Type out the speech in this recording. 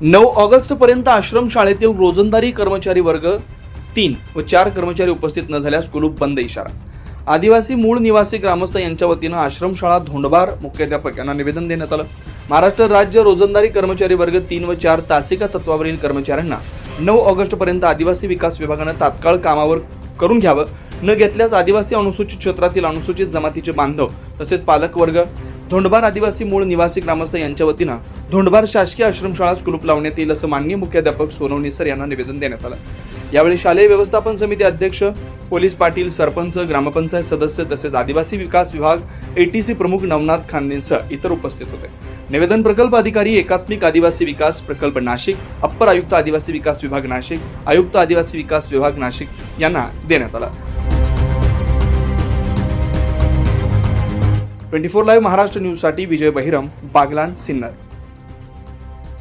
नऊ ऑगस्ट पर्यंत आश्रमशाळेतील रोजंदारी कर्मचारी वर्ग तीन व चार कर्मचारी उपस्थित न झाल्यास कुलूप बंद इशारा. आदिवासी मूळ निवासी ग्रामस्थ यांच्या वतीनं आश्रमशाळा धोंडबार मुख्याध्यापक यांना निवेदन देण्यात आलं. महाराष्ट्र राज्य रोजंदारी कर्मचारी वर्ग तीन व चार तासिका तत्वावरील कर्मचाऱ्यांना नऊ ऑगस्ट पर्यंत आदिवासी विकास विभागानं तात्काळ कामावर करून घ्यावं. न घेतल्यास आदिवासी अनुसूचित क्षेत्रातील अनुसूचित जमातीचे बांधव तसेच पालकवर्ग धोंडबार आदिवासी मूळ निवासी ग्रामस्थ यांच्या वतीनं धोंडबार शासकीय आश्रमशाळा कुलूप लावण्यात येईल असं माननीय मुख्याध्यापक सोनवणे सर यांना निवेदन देण्यात आलं. यावेळी शालेय व्यवस्थापन समिती अध्यक्ष पोलीस पाटील सरपंच ग्रामपंचायत सदस्य तसेच आदिवासी विकास विभाग एटीसी प्रमुख नवनाथ खांदेंसह इतर उपस्थित होते. निवेदन प्रकल्प अधिकारी एकात्मिक आदिवासी विकास प्रकल्प नाशिक अप्पर आयुक्त आदिवासी विकास विभाग नाशिक आयुक्त आदिवासी विकास विभाग नाशिक यांना देण्यात आला. ट्वेंटी फोर लाईव्ह महाराष्ट्र न्यूजसाठी विजय बहिरम बागलान सिन्नर.